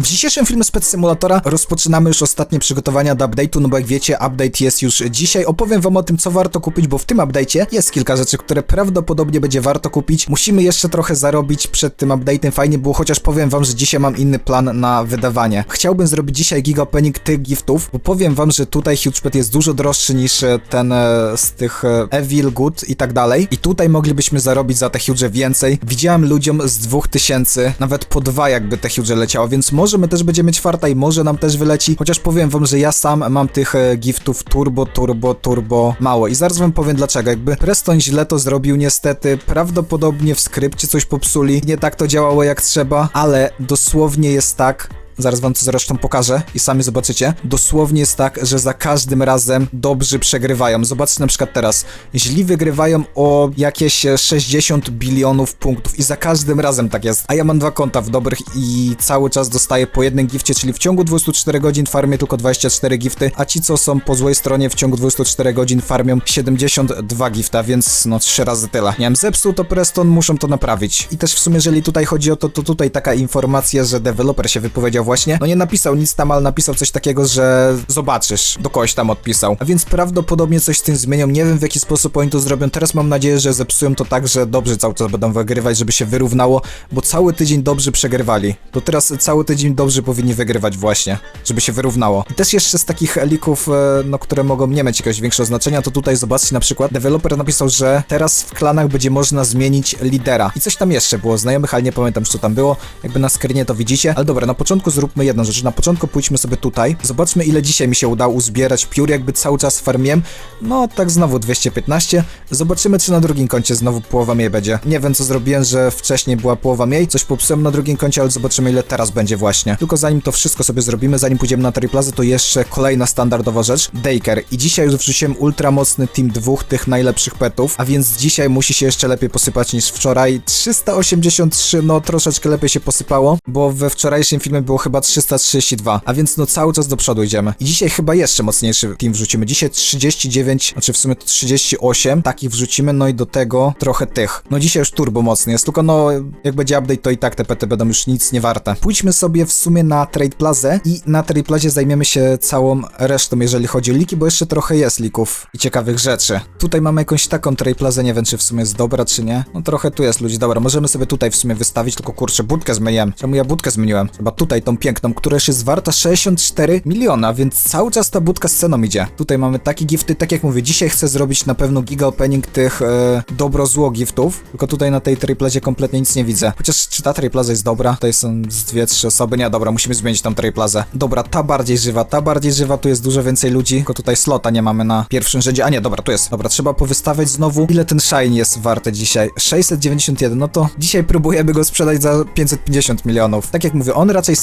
W dzisiejszym filmie z Pet Simulatora rozpoczynamy już ostatnie przygotowania do update'u, no bo jak wiecie, update jest już dzisiaj. Opowiem wam o tym, co warto kupić, bo w tym update'cie jest kilka rzeczy, które prawdopodobnie będzie warto kupić. Musimy jeszcze trochę zarobić przed tym update'em, fajnie było, chociaż powiem wam, że dzisiaj mam inny plan na wydawanie. Chciałbym zrobić dzisiaj giga opening tych giftów, bo powiem wam, że tutaj Huge Pet jest dużo droższy niż e, ten e, z tych e, Evil, Good i tak dalej. I tutaj moglibyśmy zarobić za te Huge więcej. Widziałem ludziom z 2000, nawet po dwa jakby te Huge leciało, więc może my też będziemy czwarta i może nam też wyleci. Chociaż powiem wam, że ja sam mam tych e, giftów turbo, turbo, turbo mało. I zaraz wam powiem dlaczego. Jakby Preston źle to zrobił niestety. Prawdopodobnie w skrypcie coś popsuli. Nie tak to działało jak trzeba, ale dosłownie jest tak, Zaraz wam to zresztą pokażę i sami zobaczycie. Dosłownie jest tak, że za każdym razem dobrzy przegrywają. Zobaczcie na przykład teraz. Źli wygrywają o jakieś e, 60 bilionów punktów i za każdym razem tak jest. A ja mam dwa konta w dobrych i cały czas dostaję po jednym gifcie, czyli w ciągu 24 godzin farmię tylko 24 gifty, a ci co są po złej stronie w ciągu 24 godzin farmią 72 gifta, więc no trzy razy tyle. Nie zepsuł to Preston, muszą to naprawić. I też w sumie, jeżeli tutaj chodzi o to, to tutaj taka informacja, że deweloper się wypowiedział właśnie. No nie napisał nic tam, ale napisał coś takiego, że zobaczysz, do kogoś tam odpisał. A więc prawdopodobnie coś z tym zmienią. Nie wiem w jaki sposób oni to zrobią. Teraz mam nadzieję, że zepsują to tak, że dobrze cały czas będą wygrywać, żeby się wyrównało, bo cały tydzień dobrze przegrywali. To teraz cały tydzień dobrze powinni wygrywać właśnie, żeby się wyrównało. I też jeszcze z takich lików, e, no które mogą nie mieć jakiegoś większego znaczenia, to tutaj zobaczcie na przykład, deweloper napisał, że teraz w klanach będzie można zmienić lidera. I coś tam jeszcze było znajomych, ale nie pamiętam, co tam było. Jakby na screenie to widzicie. Ale dobra, na początku zróbmy jedną rzecz. Na początku pójdźmy sobie tutaj. Zobaczmy, ile dzisiaj mi się udało uzbierać piór, jakby cały czas farmiłem. No, tak znowu 215. Zobaczymy, czy na drugim koncie znowu połowa mniej będzie. Nie wiem, co zrobiłem, że wcześniej była połowa mniej. Coś popsułem na drugim koncie, ale zobaczymy, ile teraz będzie właśnie. Tylko zanim to wszystko sobie zrobimy, zanim pójdziemy na Triplazy, to jeszcze kolejna standardowa rzecz. Daker. I dzisiaj już wrzuciłem ultra mocny team dwóch tych najlepszych petów, a więc dzisiaj musi się jeszcze lepiej posypać niż wczoraj. 383, no troszeczkę lepiej się posypało, bo we wczorajszym filmie było chyba 332, a więc no cały czas do przodu idziemy. I dzisiaj chyba jeszcze mocniejszy team wrzucimy. Dzisiaj 39, znaczy w sumie to 38 takich wrzucimy, no i do tego trochę tych. No dzisiaj już turbo mocny jest, tylko no jak będzie update, to i tak te pety będą już nic nie warte. Pójdźmy sobie w sumie na Trade Plazę i na Trade Plazie zajmiemy się całą resztą, jeżeli chodzi o liki, bo jeszcze trochę jest lików i ciekawych rzeczy. Tutaj mamy jakąś taką Trade Plazę, nie wiem czy w sumie jest dobra, czy nie. No trochę tu jest ludzi, dobra, możemy sobie tutaj w sumie wystawić, tylko kurczę, budkę zmieniłem. Czemu ja budkę zmieniłem? Chyba tutaj tą piękną, która już jest warta 64 miliona, więc cały czas ta budka z ceną idzie. Tutaj mamy takie gifty, tak jak mówię, dzisiaj chcę zrobić na pewno giga opening tych e, dobro-zło giftów, tylko tutaj na tej triplazie kompletnie nic nie widzę. Chociaż czy ta triplaza jest dobra? Tutaj są z dwie, trzy osoby, nie, dobra, musimy zmienić tą triplazę. Dobra, ta bardziej żywa, ta bardziej żywa, tu jest dużo więcej ludzi, tylko tutaj slota nie mamy na pierwszym rzędzie, a nie, dobra, tu jest. Dobra, trzeba powystawiać znowu. Ile ten shine jest warte dzisiaj? 691, no to dzisiaj próbujemy go sprzedać za 550 milionów. Tak jak mówię, on raczej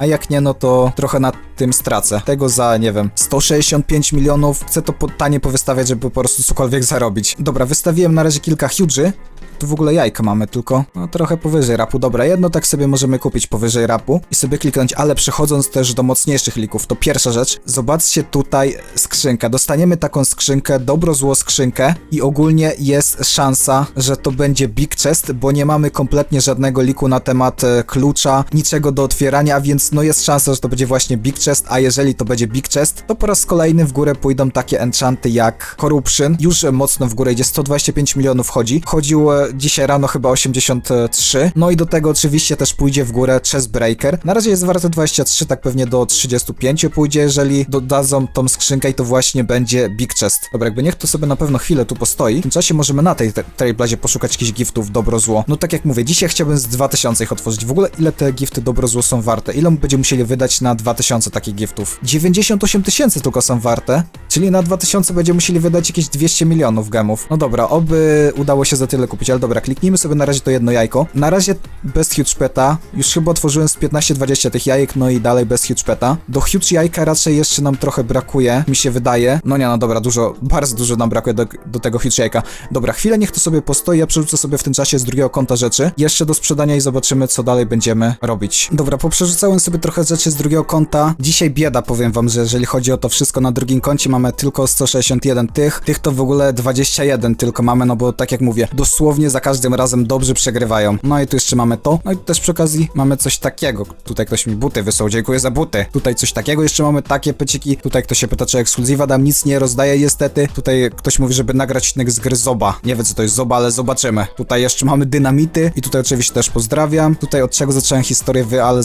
a jak nie, no to trochę na tym stracę. Tego za, nie wiem, 165 milionów. Chcę to po, tanie powystawiać, żeby po prostu cokolwiek zarobić. Dobra, wystawiłem na razie kilka huge'y. Tu w ogóle jajka mamy tylko, no trochę powyżej rapu. Dobra, jedno tak sobie możemy kupić powyżej rapu i sobie kliknąć, ale przechodząc też do mocniejszych lików, to pierwsza rzecz, zobaczcie tutaj skrzynkę. Dostaniemy taką skrzynkę, dobro zło skrzynkę i ogólnie jest szansa, że to będzie big chest, bo nie mamy kompletnie żadnego liku na temat e, klucza, niczego do otwierania, więc no jest szansa, że to będzie właśnie big chest, a jeżeli to będzie big chest, to po raz kolejny w górę pójdą takie enchanty jak Corruption, już mocno w górę idzie, 125 milionów chodzi. Chodził dzisiaj rano chyba 83. No i do tego oczywiście też pójdzie w górę Chest Breaker. Na razie jest warte 23, tak pewnie do 35 pójdzie, jeżeli dodadzą tą skrzynkę i to właśnie będzie Big Chest. Dobra, jakby niech to sobie na pewno chwilę tu postoi. W tym czasie możemy na tej Trailblazie poszukać jakichś giftów dobro zło. No tak jak mówię, dzisiaj chciałbym z 2000 ich otworzyć. W ogóle ile te gifty dobro zło są warte? Ile będziemy musieli wydać na 2000 takich giftów? 98 tysięcy tylko są warte, czyli na 2000 będziemy musieli wydać jakieś 200 milionów gemów. No dobra, oby udało się za tyle kupić, ale dobra, kliknijmy sobie na razie to jedno jajko. Na razie bez huge peta, już chyba otworzyłem z 15-20 tych jajek, no i dalej bez huge peta. Do huge jajka raczej jeszcze nam trochę brakuje, mi się wydaje. No nie, no dobra, dużo, bardzo dużo nam brakuje do, do tego huge jajka. Dobra, chwilę niech to sobie postoi, ja przerzucę sobie w tym czasie z drugiego konta rzeczy, jeszcze do sprzedania i zobaczymy, co dalej będziemy robić. Dobra, po porzucałem sobie trochę rzeczy z drugiego konta. Dzisiaj bieda, powiem wam, że jeżeli chodzi o to wszystko na drugim koncie, mamy tylko 161 tych. Tych to w ogóle 21 tylko mamy, no bo tak jak mówię, dosłownie za każdym razem dobrze przegrywają. No i tu jeszcze mamy to. No i też przy okazji mamy coś takiego. Tutaj ktoś mi buty wysłał, dziękuję za buty. Tutaj coś takiego, jeszcze mamy takie pyciki. Tutaj ktoś się pyta, czy ekskluzywa dam, nic nie rozdaję niestety. Tutaj ktoś mówi, żeby nagrać odcinek z gry Zoba. Nie wiem, co to jest Zoba, ale zobaczymy. Tutaj jeszcze mamy dynamity i tutaj oczywiście też pozdrawiam. Tutaj od czego zacząłem historię wy, ale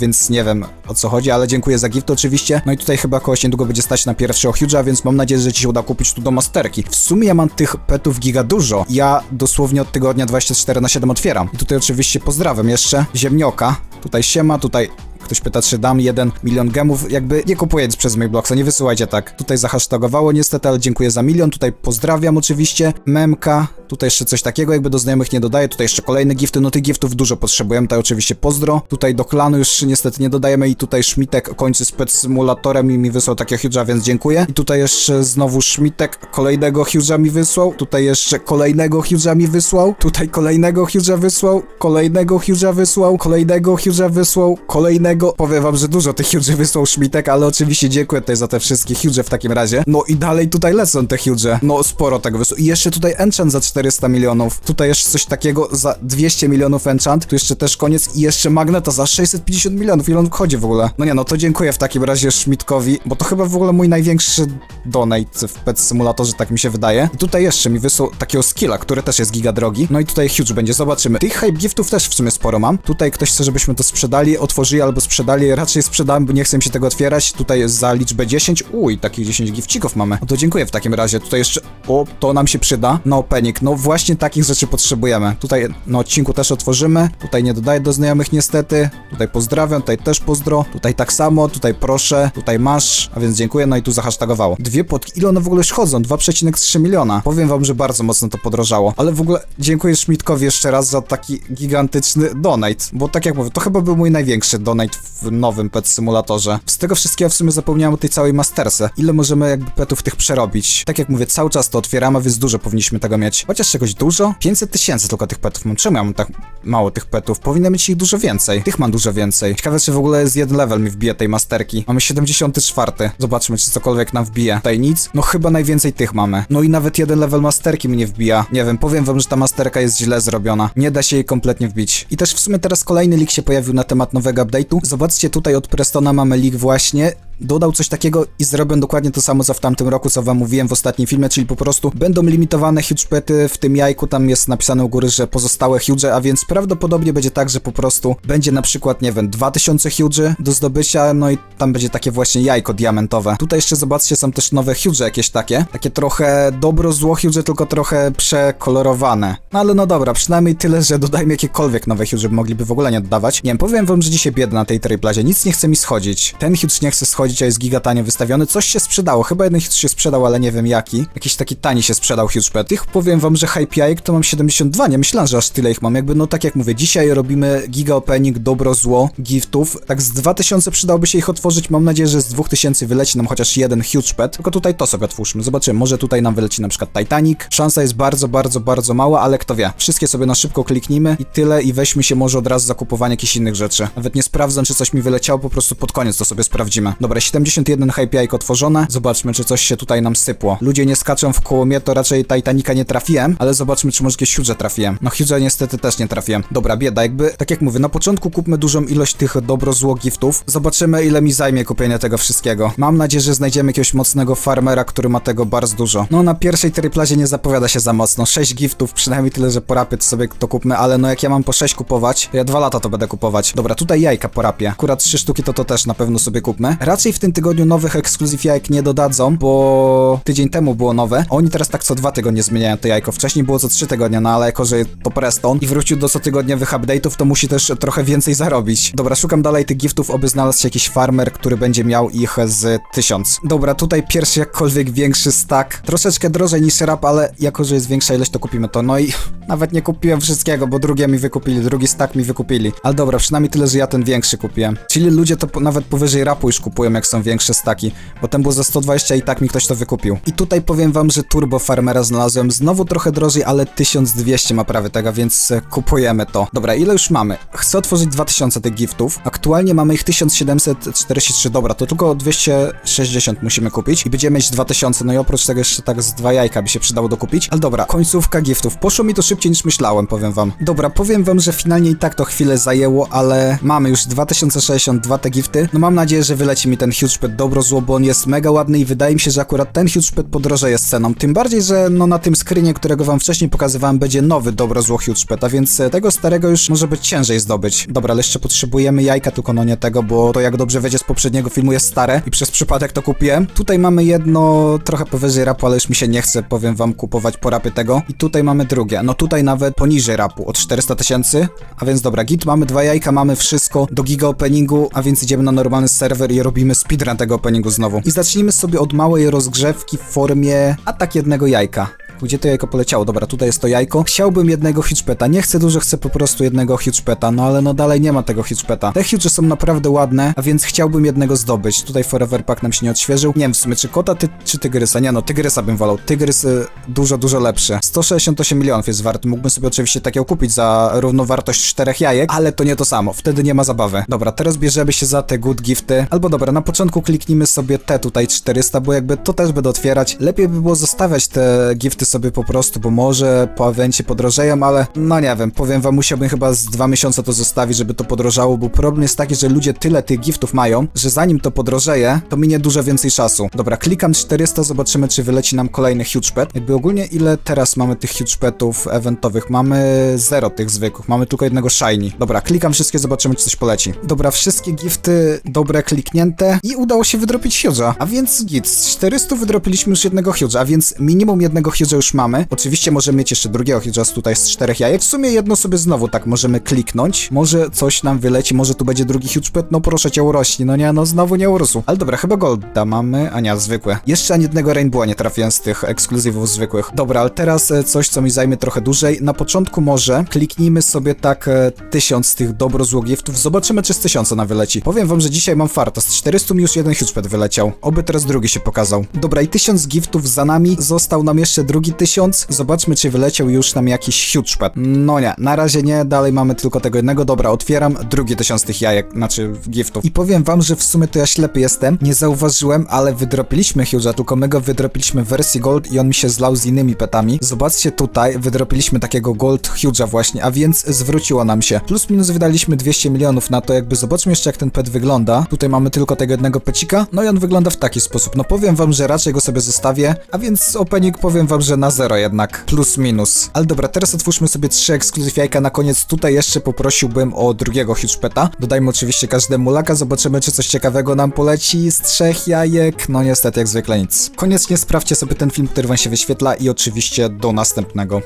więc nie wiem o co chodzi, ale dziękuję za gift oczywiście. No i tutaj chyba kogoś niedługo będzie stać na pierwszego Huge'a, więc mam nadzieję, że ci się uda kupić tu do masterki. W sumie ja mam tych petów giga dużo. Ja dosłownie od tygodnia 24 na 7 otwieram. I tutaj oczywiście pozdrawiam jeszcze Ziemnioka. Tutaj siema, tutaj Ktoś pyta, czy dam 1 milion gemów. Jakby nie kupuję nic przez Mailbloxa, nie wysyłajcie tak. Tutaj zahashtagowało niestety, ale dziękuję za milion. Tutaj pozdrawiam oczywiście. Memka. Tutaj jeszcze coś takiego, jakby do znajomych nie dodaję. Tutaj jeszcze kolejne gifty. No tych giftów dużo potrzebujemy. Tutaj oczywiście pozdro. Tutaj do klanu już niestety nie dodajemy. I tutaj Szmitek kończy z pet symulatorem i mi wysłał takiego huge'a, więc dziękuję. I tutaj jeszcze znowu Szmitek kolejnego huge'a mi wysłał. Tutaj jeszcze kolejnego huge'a mi wysłał. Tutaj kolejnego huge'a wysłał. Kolejnego huge'a wysłał. Kolejnego huge'a wysłał. Kolejnego Powiem wam, że dużo tych huge wysłał Szmitek, ale oczywiście dziękuję tutaj za te wszystkie huge w takim razie. No i dalej tutaj lecą te huge. No sporo tego wysłał. I jeszcze tutaj enchant za 400 milionów. Tutaj jeszcze coś takiego za 200 milionów enchant. Tu jeszcze też koniec i jeszcze magneta za 650 milionów. Ile on wchodzi w ogóle? No nie, no to dziękuję w takim razie Szmitkowi, bo to chyba w ogóle mój największy donate w Pet Simulatorze, tak mi się wydaje. I tutaj jeszcze mi wysłał takiego skilla, który też jest giga drogi. No i tutaj huge będzie, zobaczymy. Tych hype giftów też w sumie sporo mam. Tutaj ktoś chce, żebyśmy to sprzedali, otworzyli albo sprzedali. Raczej sprzedałem, bo nie chcę mi się tego otwierać. Tutaj jest za liczbę 10. Uj, takich 10 gifcików mamy. No to dziękuję w takim razie. Tutaj jeszcze... O, to nam się przyda. No, penik. No właśnie takich rzeczy potrzebujemy. Tutaj na odcinku też otworzymy. Tutaj nie dodaję do znajomych niestety. Tutaj pozdrawiam, tutaj też pozdro. Tutaj tak samo, tutaj proszę, tutaj masz. A więc dziękuję, no i tu zahasztagowało. Dwie potki. Ile one w ogóle już chodzą? 2,3 miliona. Powiem wam, że bardzo mocno to podrożało. Ale w ogóle dziękuję Szmitkowi jeszcze raz za taki gigantyczny donate. Bo tak jak mówię, to chyba był mój największy donate w nowym pet symulatorze. Z tego wszystkiego w sumie zapomniałem o tej całej masterce. Ile możemy jakby petów tych przerobić? Tak jak mówię, cały czas to otwieramy, więc dużo powinniśmy tego mieć. Chociaż czegoś dużo? 500 tysięcy tylko tych petów mam. Czemu ja mam tak mało tych petów? Powinno mieć ich dużo więcej. Tych mam dużo więcej. Ciekawe, czy w ogóle jest jeden level mi wbije tej masterki. Mamy 74. Zobaczmy, czy cokolwiek nam wbije. Tutaj nic. No chyba najwięcej tych mamy. No i nawet jeden level masterki mnie wbija. Nie wiem, powiem wam, że ta masterka jest źle zrobiona. Nie da się jej kompletnie wbić. I też w sumie teraz kolejny leak się pojawił na temat nowego update'u. Zobaczcie, tutaj od Prestona mamy leak właśnie dodał coś takiego i zrobią dokładnie to samo co w tamtym roku, co wam mówiłem w ostatnim filmie, czyli po prostu będą limitowane huge pety w tym jajku, tam jest napisane u góry, że pozostałe huge, a więc prawdopodobnie będzie tak, że po prostu będzie na przykład, nie wiem, 2000 huge do zdobycia, no i tam będzie takie właśnie jajko diamentowe. Tutaj jeszcze zobaczcie, są też nowe huge jakieś takie, takie trochę dobro zło huge, tylko trochę przekolorowane. No ale no dobra, przynajmniej tyle, że dodajmy jakiekolwiek nowe huge, mogliby w ogóle nie dodawać. Nie wiem, powiem wam, że dzisiaj bieda na tej triplazie, nic nie chce mi schodzić. Ten huge nie chce schodzić, a jest giga tanio wystawiony. Coś się sprzedało, chyba jeden huge się sprzedał, ale nie wiem jaki. Jakiś taki tani się sprzedał huge pet. Tych powiem wam, że hype jajek to mam 72, nie myślałem, że aż tyle ich mam. Jakby no tak jak mówię, dzisiaj robimy giga opening, dobro, zło, giftów. Tak z 2000 przydałoby się ich otworzyć, mam nadzieję, że z 2000 wyleci nam chociaż jeden huge pet. Tylko tutaj to sobie otwórzmy, zobaczymy, może tutaj nam wyleci na przykład Titanic. Szansa jest bardzo, bardzo, bardzo mała, ale kto wie. Wszystkie sobie na szybko kliknijmy i tyle i weźmy się może od razu zakupowanie jakichś innych rzeczy. Nawet nie sprawdzam, czy coś mi wyleciało, po prostu pod koniec to sobie sprawdzimy. Dobra, 71 hype jajko otworzone. Zobaczmy, czy coś się tutaj nam sypło. Ludzie nie skaczą w koło mnie, to raczej Titanica nie trafiłem, ale zobaczmy, czy może jakieś huge trafiłem. No huge niestety też nie trafiłem. Dobra, bieda, jakby, tak jak mówię, na początku kupmy dużą ilość tych dobro zło giftów. Zobaczymy, ile mi zajmie kupienie tego wszystkiego. Mam nadzieję, że znajdziemy jakiegoś mocnego farmera, który ma tego bardzo dużo. No, na pierwszej triplazie nie zapowiada się za mocno. 6 giftów, przynajmniej tyle, że porapy to sobie to kupmy, ale no jak ja mam po 6 kupować, ja 2 lata to będę kupować. Dobra, tutaj jajka porapie. Akurat 3 sztuki to to też na pewno sobie kupmy. Raczej w tym tygodniu nowych ekskluzyw jajek nie dodadzą, bo tydzień temu było nowe. Oni teraz tak co dwa tygodnie zmieniają to jajko. Wcześniej było co trzy tygodnie, no ale jako, że to Preston i wrócił do cotygodniowych update'ów, to musi też trochę więcej zarobić. Dobra, szukam dalej tych giftów, oby znalazł się jakiś farmer, który będzie miał ich z tysiąc. Dobra, tutaj pierwszy jakkolwiek większy stack. Troszeczkę drożej niż rap, ale jako, że jest większa ilość, to kupimy to. No i nawet nie kupiłem wszystkiego, bo drugie mi wykupili, drugi stack mi wykupili. Ale dobra, przynajmniej tyle, że ja ten większy kupiłem. Czyli ludzie to po, nawet powyżej rapu już kupują jak są większe staki, bo ten był za 120 i tak mi ktoś to wykupił. I tutaj powiem wam, że Turbo Farmera znalazłem znowu trochę drożej, ale 1200 ma prawie tego, więc e, kupujemy to. Dobra, ile już mamy? Chcę otworzyć 2000 tych giftów. Aktualnie mamy ich 1743, dobra, to tylko 260 musimy kupić i będziemy mieć 2000, no i oprócz tego jeszcze tak z dwa jajka by się przydało dokupić. Ale dobra, końcówka giftów. Poszło mi to szybciej niż myślałem, powiem wam. Dobra, powiem wam, że finalnie i tak to chwilę zajęło, ale mamy już 2062 te gifty. No mam nadzieję, że wyleci mi ten huge pet dobro zło, bo on jest mega ładny i wydaje mi się, że akurat ten huge pet podrożeje z ceną. Tym bardziej, że no na tym screenie, którego wam wcześniej pokazywałem, będzie nowy dobro zło a więc e, tego starego już może być ciężej zdobyć. Dobra, ale jeszcze potrzebujemy jajka, tylko no nie tego, bo to jak dobrze wiedzie z poprzedniego filmu jest stare i przez przypadek to kupiłem. Tutaj mamy jedno trochę powyżej rapu, ale już mi się nie chce, powiem wam, kupować po rapy tego. I tutaj mamy drugie. No tutaj nawet poniżej rapu, od 400 tysięcy. A więc dobra, git, mamy dwa jajka, mamy wszystko do giga openingu, a więc idziemy na normalny serwer i robimy speedrun tego openingu znowu. I zacznijmy sobie od małej rozgrzewki w formie atak jednego jajka. Gdzie to jajko poleciało? Dobra, tutaj jest to jajko. Chciałbym jednego huge peta. Nie chcę dużo, chcę po prostu jednego huge peta. No ale no dalej nie ma tego huge peta. Te huge są naprawdę ładne, a więc chciałbym jednego zdobyć. Tutaj Forever Pack nam się nie odświeżył. Nie wiem w sumie, czy kota, ty, czy tygrysa. Nie no, tygrysa bym wolał. Tygrys y, dużo, dużo lepszy. 168 milionów jest wart. Mógłbym sobie oczywiście takiego kupić za równowartość czterech jajek, ale to nie to samo. Wtedy nie ma zabawy. Dobra, teraz bierzemy się za te good gifty. Albo dobra, na początku kliknijmy sobie te tutaj 400, bo jakby to też będę otwierać. Lepiej by było zostawiać te gifty sobie po prostu, bo może po evencie podrożeją, ale no nie wiem, powiem wam, musiałbym chyba z dwa miesiące to zostawić, żeby to podrożało, bo problem jest taki, że ludzie tyle tych giftów mają, że zanim to podrożeje, to minie dużo więcej czasu. Dobra, klikam 400, zobaczymy, czy wyleci nam kolejny huge pet. Jakby ogólnie ile teraz mamy tych huge petów eventowych? Mamy zero tych zwykłych, mamy tylko jednego shiny. Dobra, klikam wszystkie, zobaczymy, czy coś poleci. Dobra, wszystkie gifty dobre kliknięte i udało się wydropić huge'a, a więc git, z 400 wydropiliśmy już jednego huge'a, a więc minimum jednego huge'a już mamy. Oczywiście możemy mieć jeszcze drugiego huge'a tutaj z czterech jajek. W sumie jedno sobie znowu tak możemy kliknąć. Może coś nam wyleci, może tu będzie drugi huge pet, no proszę cię urośnie, no nie, no znowu nie urósł. Ale dobra, chyba golda mamy, a nie, zwykłe. Jeszcze ani jednego rainbowa nie trafiłem z tych ekskluzywów zwykłych. Dobra, ale teraz e, coś, co mi zajmie trochę dłużej. Na początku może kliknijmy sobie tak e, tysiąc tych dobro zło zobaczymy czy z tysiąca na wyleci. Powiem wam, że dzisiaj mam farta, z 400 mi już jeden huge pet wyleciał. Oby teraz drugi się pokazał. Dobra, i tysiąc giftów za nami, został nam jeszcze drugi tysiąc. Zobaczmy, czy wyleciał już nam jakiś huge pet. No nie, na razie nie, dalej mamy tylko tego jednego. Dobra, otwieram drugi tysiąc tych jajek, znaczy giftów. I powiem wam, że w sumie to ja ślepy jestem, nie zauważyłem, ale wydropiliśmy huge'a, tylko my go wydropiliśmy w wersji gold i on mi się zlał z innymi petami. Zobaczcie tutaj, wydropiliśmy takiego gold huge'a właśnie, a więc zwróciło nam się. Plus minus wydaliśmy 200 milionów na to, jakby zobaczmy jeszcze jak ten pet wygląda. Tutaj mamy tylko tego jednego pecika, no i on wygląda w taki sposób. No powiem wam, że raczej go sobie zostawię, a więc opening powiem wam, że na zero jednak. Plus minus. Ale dobra, teraz otwórzmy sobie trzy ekskluzyw jajka na koniec. Tutaj jeszcze poprosiłbym o drugiego huge peta. Dodajmy oczywiście każdemu laka, zobaczymy czy coś ciekawego nam poleci z trzech jajek. No niestety jak zwykle nic. Koniecznie sprawdźcie sobie ten film, który wam się wyświetla i oczywiście do następnego.